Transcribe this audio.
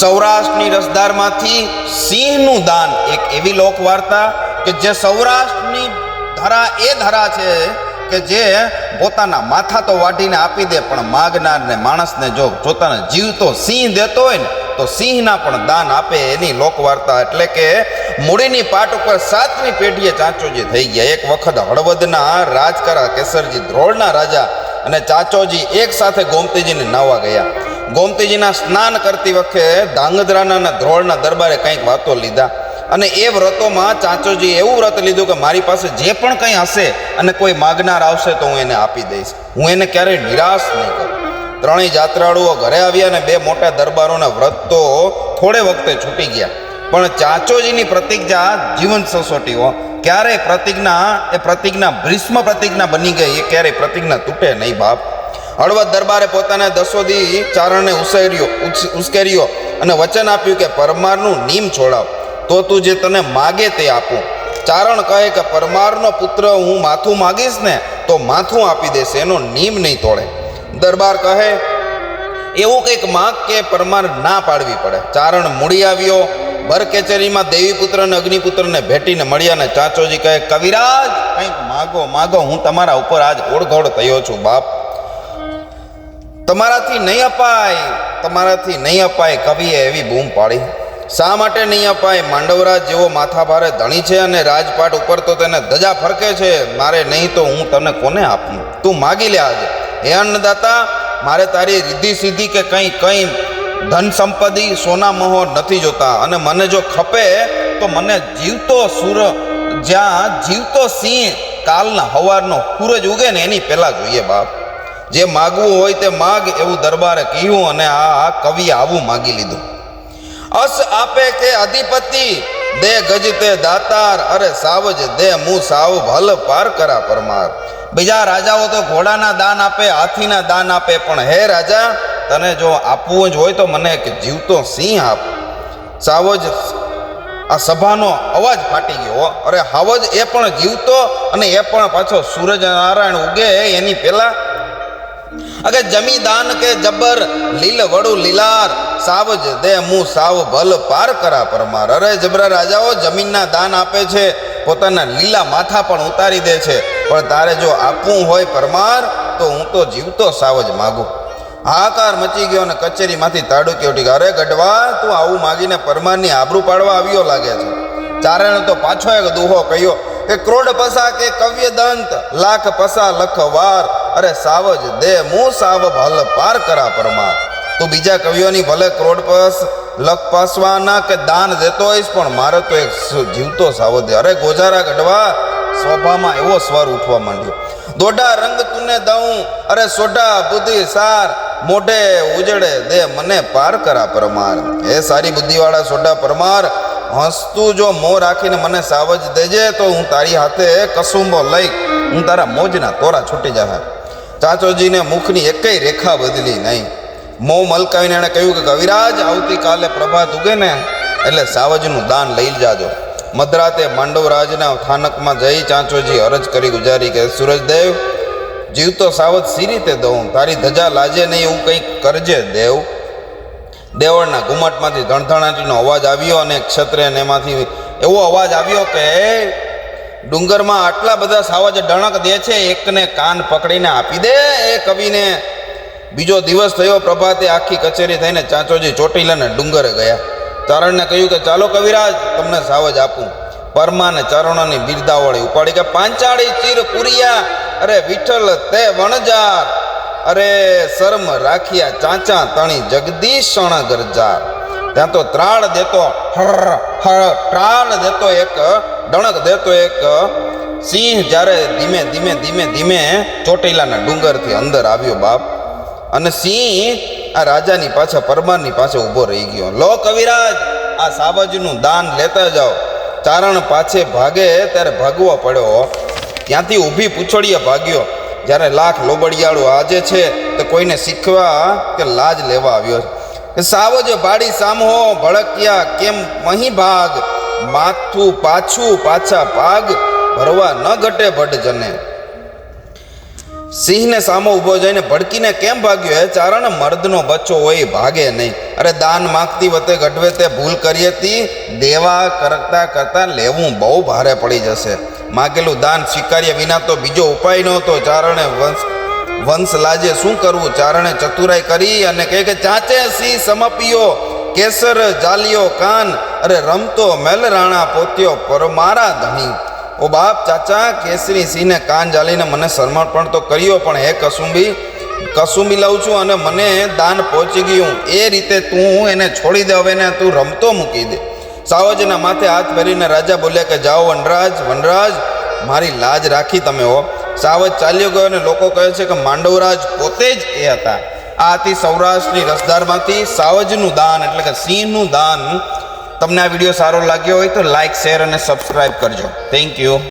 સૌરાષ્ટ્રની રસદારમાંથી સિંહનું દાન. એક એવી લોકવાર્તા કે જે સૌરાષ્ટ્રની ધરા એ ધરા છે કે જે પોતાના માથા તો વાઢીને આપી દે, પણ માગનારને, માણસને જો પોતાના જીવ તો સિંહ દેતો હોય ને, તો સિંહના પણ દાન આપે એની લોકવાર્તા. એટલે કે મૂડીની પાટ ઉપર સાતમી પેઢીએ ચાંચોજી થઈ ગયા. એક વખત હળવદના રાજકરા કેસરજી, ધ્રોળના રાજા અને ચાચોજી એક સાથે ગોમતીજીને નાવા ગયા. ગોમતીજીના સ્નાન કરતી વખતે ધાંગધ્રાના અને ધ્રોળના દરબારે કંઈક વાતો લીધા. અને એ વ્રતોમાં ચાચોજી એવું વ્રત લીધું કે મારી પાસે જે પણ કંઈ હશે અને કોઈ માગનાર આવશે તો હું એને આપી દઈશ. હું એને ક્યારેય નિરાશ નહીં કરું. ત્રણેય જાત્રાળુઓ ઘરે આવ્યા અને બે મોટા દરબારોના વ્રત તો થોડે વખતે છૂટી ગયા. પણ ચાચોજીની પ્રતિજ્ઞા જીવન સસોટીઓ ક્યારેય પ્રતિજ્ઞા એ પ્રતિજ્ઞા ભ્રીષ્મ પ્રતિજ્ઞા બની ગઈ, એ ક્યારેય પ્રતિજ્ઞા તૂટે નહીં બાપ. હળવદ દરબારે પોતાના દસોદી ચારણને ઉસેર્યો ઉસ- ઉશ્કેર્યો અને વચન આપ્યું કે, પરમારનું નીમ છોડાવ, તો તું જે તને માગે તે આપું. ચારણ કહે કે, પરમારનો પુત્ર હું માથું માગીશ ને, તો માથું આપી દેશે, એનો નીમ નહીં તોડે. દરબાર કહે, એવું કંઈક માગ કે પરમાર ના પાડવી પડે. ચારણ મૂડી આવ્યો ભર કચેરીમાં દેવીપુત્ર અને અગ્નિપુત્રને ભેટીને મળ્યા ને ચાચોજી કહે, કવિરાજ, કંઈક માગો માગો, હું તમારા ઉપર આજ ઓળઘોળ થયો છું, બાપ. તમારાથી નહીં અપાય, તમારાથી નહીં અપાય કવિએ એવી બૂમ પાડી. શા માટે નહીં અપાય? માંડવરાજ જેવો માથાભારે ધણી છે અને રાજપાટ ઉપર તો તેને ધજા ફરકે છે. મારે નહીં તો હું તને કોને આપું? તું માગી લે આજે. હે અન્નદાતા, મારે તારી રીધી સીધી કે કંઈ કંઈ ધન સંપત્તિ સોના મહો નથી જોતા. અને મને જો ખપે, તો મને જીવતો સુર, જ્યાં જીવતો સિંહ, કાલના હવારનો સૂરજ ઉગે ને એની પહેલાં જોઈએ બાપ. જે માગવું હોય તે માગ એવું દરબારે કહ્યું અને આ આ કવિએ આવું માગી લીધું. અસ આપે કે અધિપતિ? દે ગજ તે દાતાર. અરે સાવજ, દે મું સાવ ભલ પાર કરા પરમાર. બીજા રાજાઓ તો ઘોડાના દાન આપે, હાથીના દાન આપે, પણ હે રાજા, તને જો આપવું જ હોય તો મને એક જીવતો સિંહ આપ. સાવજ, આ સભાનો અવાજ ફાટી ગયો અરે હાવજ, એ પણ જીવતો અને એ પણ પાછો સૂરજ નારાયણ ઉગે એની પહેલા અગે જમી દાન કે જબર, લીલ વડુ લીલાર સાવજ દે મું સાવ ભલ પાર કરા પરમાર. અરે જબરા રાજાઓ, જમીનના દાન આપે છે, પોતાના લીલા માથા પણ ઉતારી દે છે. પણ તારે જો આપવું હોય પરમાર, તો હું તો જીવતો સાવજ માગું. હાકાર મચી ગયો અને કચેરીમાંથી તાડુકી ઉઠી ગયો અરે ગઢવા, તું આવું માગીને પરમારની આબરૂ પાડવા આવ્યો લાગે છે. ચારણે તો પાછો એક દુહો કહ્યો કે ક્રોડ પસા કે કવ્ય દંત લાખ પસા લખ વાર અરે સાવજ, દે મું સાવ ભલ પાર કરા પરમા. તું બીજા કવિઓની ભલે ક્રોડ પસ, લખ પાસવાના કે દાન દેતો હોઈશ, પણ મારે તો એક જીવતો સાવ દે અરે ગોજારા ગઢવા, સ્વભામાં એવો સ્વર ઉઠવા માંડ્યો. દોઢા રંગ તુને દઉં, અરે સોઢા બુદ્ધિ સાર, મોઢે ઉજડે દે મને પાર કરા પરમાર. હે સારી બુદ્ધિવાળા સોઢા પરમાર, હસતું જો મો રાખીને મને સાવજ દેજે, તો હું તારી હાથે કસુંબો લઈ, હું તારા મોજના તોરા છૂટી જશે ચાચોજીને મુખની એકેય રેખા બદલી નહીં. મોં મલકાવીને એણે કહ્યું કે કવિરાજ, આવતીકાલે પ્રભાત ઉગે ને એટલે સાવજનું દાન લઈ જાજો. મદ્રાતે માંડવરાજના સ્થાનકમાં જઈ ચાંચોજી અરજ કરી ગુજારી કે સૂરજદેવ જીવતો સાવજ સી રીતે દઉં? તારી ધજા લાજે નહીં, એવું કંઈક કરજે દેવ. દેવળના ઘુમટમાંથી ધણધણાટીનો અવાજ આવ્યો અને ક્ષત્રિયને એમાંથી એવો અવાજ આવ્યો કે ડુંગરમાં આટલા બધા સાવજ ડણક દે છે, એકને કાન પકડીને આપી દે. એ કવિને બીજો દિવસ થયો, પ્રભાતે આખી કચેરી થઈને ચાંચોજી ચોટીલાને ડુંગરે ગયા. ચારણને કહ્યું કે, ચાલો કવિરાજ, તમને સાવજ આપું. પરમાને ચરણોની બિરદાવળી ઉપાડી કે, પાંચાળી ચીર પુરિયા અરે વિઠ્ઠલ તે વણજાર. અરે, શરમ રાખ્યા ચાંચા તણી જગદીશ ગરજાર. ત્યાં તો ત્રાળ દેતો, હર હર ત્રાળ દેતો એક ડણક દેતો એક. સિંહ જ્યારે ધીમે ધીમે ધીમે ધીમે ચોટીલાના ડુંગરથી અંદર આવ્યો બાપ. અને સિંહ આ રાજાની પાછા, પરમારની પાસે ઊભો રહી ગયો. લો કવિરાજ, આ સાવજનું દાન લેતા જાઓ. ચારણ પાછે ભાગે ત્યારે ભાગવો પડ્યો. ત્યાંથી ઊભી પૂછડીએ ભાગ્યો. જ્યારે લાખ લોબડિયાળો આજે છે, તો કોઈને શીખવા કે લાજ લેવા આવ્યો. છે સાવજ ભાડી સામહો ભળક્યા કેમ મહી ભાગ? માથું પાછું પાછા ભાગ ભરવા ન ઘટે ભટજને. સિંહને સામો ઊભો જઈને ભડકીને કેમ ભાગ્યો? એ ચારણ, મર્દનો બચ્ચો હોય ભાગે નહીં. અરે દાન માગતી વતે ઘટવે તે ભૂલ કરી હતી. દેવા કરતા કરતા લેવું બહુ ભારે પડી જશે. માગેલું દાન સ્વીકાર્યા વિના તો બીજો ઉપાય નહોતો. ચારણે વંશ વંશ લાજે શું કરવું? ચારણે ચતુરાઈ કરી અને કહે કે, ચાચે સી સમપિયો, કેસર જાલિયો કાન, અરે રમતો મેલ રાણા પોત્યો, પર મારા ધણી. ઓ બાપ, ચાચા, કેસરી સિંહને કાન જાલીને મને સમર્પણ તો કર્યો, પણ હે કસુંબી કસુંબી લઉં છું અને મને દાન પહોંચી ગયું. એ રીતે તું એને છોડી દે, હવે ને તું રમતો મૂકી દે. સાવજના માથે હાથ ફેરીને રાજા બોલ્યા કે, જાઓ વનરાજ વનરાજ, મારી લાજ રાખી તમે હો. સાવજ ચાલ્યો ગયો અને લોકો કહે છે કે માંડવરાજ પોતે જ એ હતા. આ હતી સૌરાષ્ટ્રની રસદારમાંથી સાવજનું દાન, એટલે કે સિંહનું દાન. તમને આ વીડિયો સારો લાગ્યો હોય તો લાઇક શેર અને સબસ્ક્રાઈબ કરજો. Thank you